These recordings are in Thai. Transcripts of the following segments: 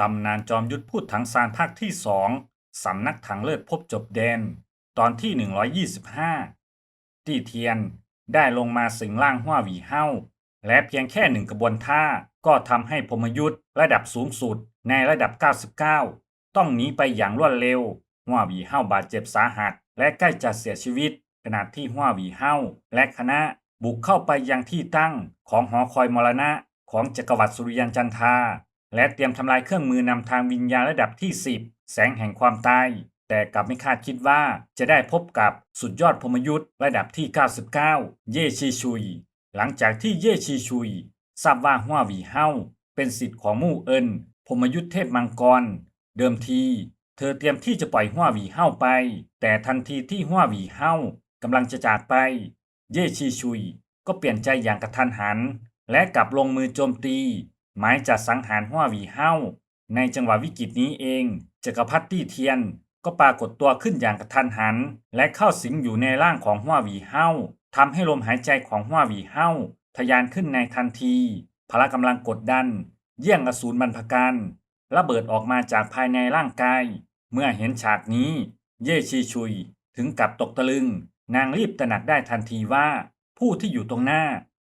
ตำนานจอมยุทธพูดถังซานภาคที่สองสำนักถังเลิศพบจบแดน ตอนที่ 125 ตี้เทียนได้ลงมาสิงร่างหัวหวีเฮ้า และเพียงแค่หนึ่งกระบวนท่าก็ทำให้พมยุทธ์ระดับสูงสุดในระดับ 99 ต้องหนีไปอย่างรวดเร็วหัวหวีเฮ้าบาดเจ็บสาหัส และใกล้จะเสียชีวิต ขณะที่หัวหวีเฮ้าและคณะบุกเข้าไปยังที่ตั้งของหอคอยมรณะของจักรวรรดิสุริยันจันทา และเตรียมทำลายเครื่องมือนำทางวิญญาณระดับที่ 10 แสงแห่งความตาย แต่กลับไม่คาดคิดว่าจะได้พบกับสุดยอดพมยุทธ์ระดับที่ 99 เย่ชีชุย หลังจากที่เย่ชีชุยทราบว่าหัววีเฮ้าเป็นสิทธิ์ของมู่เอินพมยุทธ์เทพมังกร เดิมที เธอเตรียมที่จะปล่อยหัววีเฮ้าไป แต่ทันทีที่หัววีเฮ้ากำลังจะจากไป เย่ชีชุย ก็เปลี่ยนใจอย่างกระทันหัน และกลับลงมือโจมตี หมายจะสังหารหัวหวีเฮ้าในจังหวะวิกฤตนี้เองจักรพรรดิตี้เทียน ก็ปรากฏตัวขึ้นอย่างกระทันหัน และเข้าสิงอยู่ในร่างของหัวหวีเฮ้าทำให้ลมหายใจของหัวหวีเฮ้าทะยานขึ้นในทันที พละกำลังกดดัน เยี่ยงอสูรบรรพการระเบิดออกมาจากภายในร่างกาย เมื่อเห็นฉากนี้ เย่ชีชุย ถึงกับตกตะลึง นางรีบตระหนักได้ทันทีว่า ผู้ที่อยู่ตรงหน้า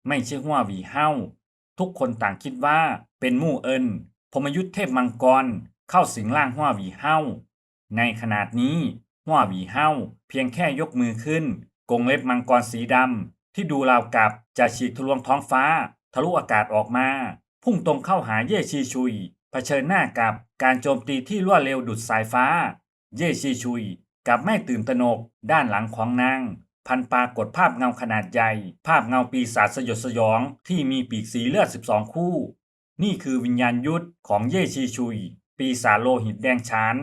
ไม่ใช่หัวหวีเฮ้า ทุกคนต่างคิดว่าเป็นมู่เอินพมยุทธเทพมังกรเข้าสิงร่างหัวหวีเฮาในขนาดนี้หัวหวีเฮาเพียงแค่ยกมือขึ้น กงเล็บมังกรสีดำที่ดูราวกับจะฉีกทะลวงท้องฟ้า ทะลุอากาศออกมา พุ่งตรงเข้าหาเย่ชีชุยเผชิญหน้ากับการโจมตีที่รวดเร็วดุดสายฟ้า เย่ชีชุยกับไม่ตื่นตระหนกด้านหลังของนาง พันปรากฏภาพเงาขนาดใหญ่ ภาพเงาปีศาจสยดสยองที่มีปีกสีเลือด 12 คู่ นี่คือวิญญาณยุทธของเย่ชีชุย ปีศาจโลหิตแดงฉาน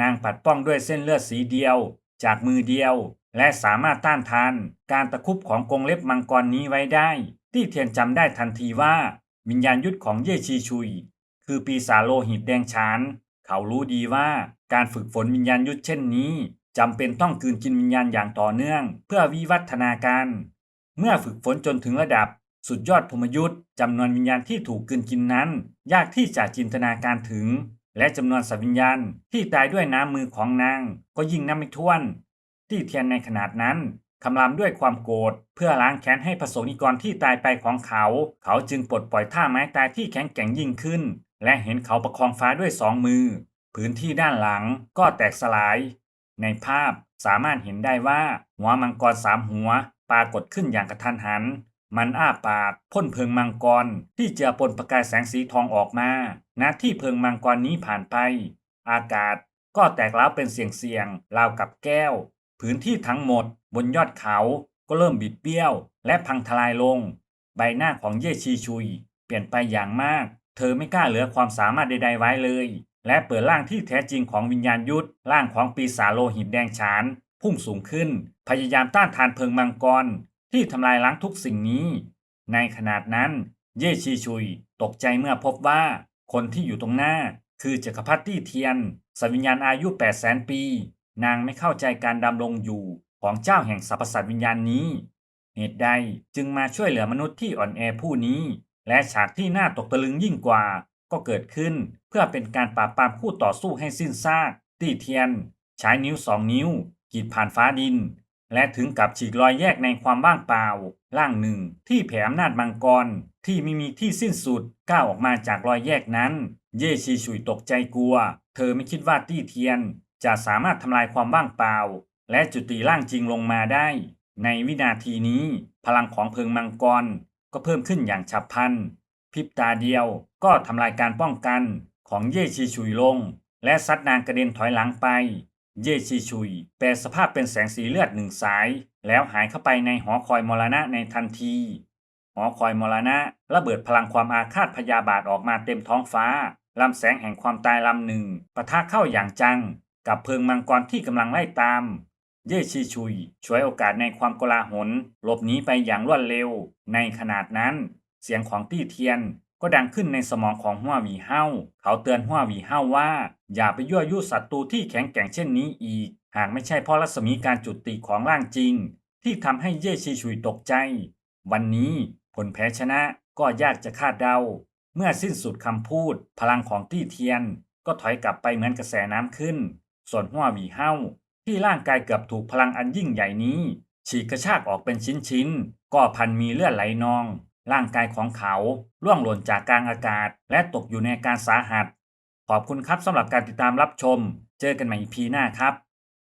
นางปัดป้องด้วยเส้นเลือดสีเดียว จากมือเดียว และสามารถต้านทาน การตะคุบของกรงเล็บมังกรนี้ไว้ได้ ที่เทียนจำได้ทันทีว่า วิญญาณยุทธของเย่ชีชุย คือปีศาจโลหิตแดงฉานเขารู้ดีว่าการฝึกฝนวิญญาณยุทธเช่นนี้ จำเป็นต้องกืนกินวิญญาณอย่างต่อเนื่อง เพื่อวิวัฒนาการ เมื่อฝึกฝนจนถึงระดับ สุดยอดพมยุทธ์จำนวนวิญญาณที่ถูกกืนกินนั้น ยากที่จะจินตนาการถึง และจำนวนสัตว์วิญญาณที่ตายด้วยน้ำมือของนาง ก็ยิ่งนับไม่ถ้วน ที่เทียนในขนาดนั้นคำรามด้วยความโกรธเพื่อล้างแค้นให้ประสงนิกรที่ตายไปของเขา เขาจึงปลดปล่อยท่าไม้ตายที่แข็งแกร่งยิ่งขึ้น และเห็นเขาประคองฟ้าด้วยสองมือ พื้นที่ด้านหลังก็แตกสลาย ในภาพสามารถเห็นได้ว่าหัวมังกรสามหัวปรากฏขึ้นอย่างกระทันหัน มันอ้าปากพ่นเพลิงมังกรที่เจือปนประกายแสงสีทองออกมาณที่เพลิงมังกรนี้ผ่านไป อากาศก็แตกร้าวเป็นเสียงๆราวกับแก้ว พื้นที่ทั้งหมดบนยอดเขาก็เริ่มบิดเบี้ยว และพังทลายลง ใบหน้าของเย่ชีชุย เปลี่ยนไปอย่างมาก เธอไม่กล้าเหลือความสามารถใดๆไว้เลย และเปิดร่างที่แท้จริงของวิญญาณยุทธร่างของปีศาจโลหิตแดงฉาน พุ่งสูงขึ้น พยายามต้านทานเพลิงมังกร ที่ทำลายล้างทุกสิ่งนี้ ในขนาดนั้น เย่ชีชุย ตกใจเมื่อพบว่า คนที่อยู่ตรงหน้า คือจักรพรรดิเทียนสวิญญาณอายุ8 0 0 0 0 0 ปี นางไม่เข้าใจการดำรงอยู่ของเจ้าแห่งสรรพสัตว์วิญญาณนี้ เหตุใดจึงมาช่วยเหลือมนุษย์ที่อ่อนแอผู้นี้ และฉากที่น่าตกตะลึงยิ่งกว่า ก็เกิดขึ้นเพื่อเป็นการปราบปรามคู่ต่อสู้ให้สิ้นซาก ตี้เทียน ใช้นิ้วสองนิ้วกีดผ่านฟ้าดิน และถึงกับฉีกรอยแยกในความว่างเปล่าร่างหนึ่งที่แผ่อำนาจมังกรที่ไม่มีที่สิ้นสุดก้าวออกมาจากรอยแยกนั้น เย่ชีชุยตกใจกลัว เธอไม่คิดว่าตี้เทียน จะสามารถทำลายความว่างเปล่า และจุติร่างจริงลงมาได้ ในวินาทีนี้ พลังของเพลิงมังกรก็เพิ่มขึ้นอย่างฉับพลัน พริบตาเดียวก็ทำลายการป้องกันของเย่ชีชุยลง และซัดนางกระเด็นถอยหลังไป เย่ชีชุยแปลสภาพเป็นแสงสีเลือดหนึ่งสาย แล้วหายเข้าไปในหอคอยมรณะในทันทีหอคอยมรณะระเบิดพลังความอาฆาตพยาบาทออกมาเต็มท้องฟ้าลำแสงแห่งความตายลำหนึ่งปะทะเข้าอย่างจัง กับเพลิงมังกรที่กำลังไล่ตาม เย่ชีชุยช่วยโอกาสในความโกลาหลหลบหนีไปอย่างรวดเร็ว ในขนาดนั้น เสียงของตี้เทียนก็ดังขึ้นในสมองของหัววีเฮาเขาเตือนหัววีเฮาว่า อย่าไปยั่วยุศัตรูที่แข็งแกร่งเช่นนี้อีก หากไม่ใช่เพราะรัศมีการจุติของร่างจริง ที่ทำให้เย่ชีชุยตกใจ วันนี้ผลแพ้ชนะก็ยากจะคาดเดา เมื่อสิ้นสุดคำพูด พลังของตี้เทียน ก็ถอยกลับไปเหมือนกระแสน้ำขึ้น ส่วนหัววีเฮาที่ร่างกายเกือบถูกพลังอันยิ่งใหญ่นี้ ฉีกกระชากออกเป็นชิ้นๆ ก็พันมีเลือดไหลนอง ร่างกายของเขาล่วงหล่นจากกลางอากาศ และตกอยู่ในอาการสาหัส ขอบคุณครับสำหรับการติดตามรับชม เจอกันใหม่ EP หน้าครับ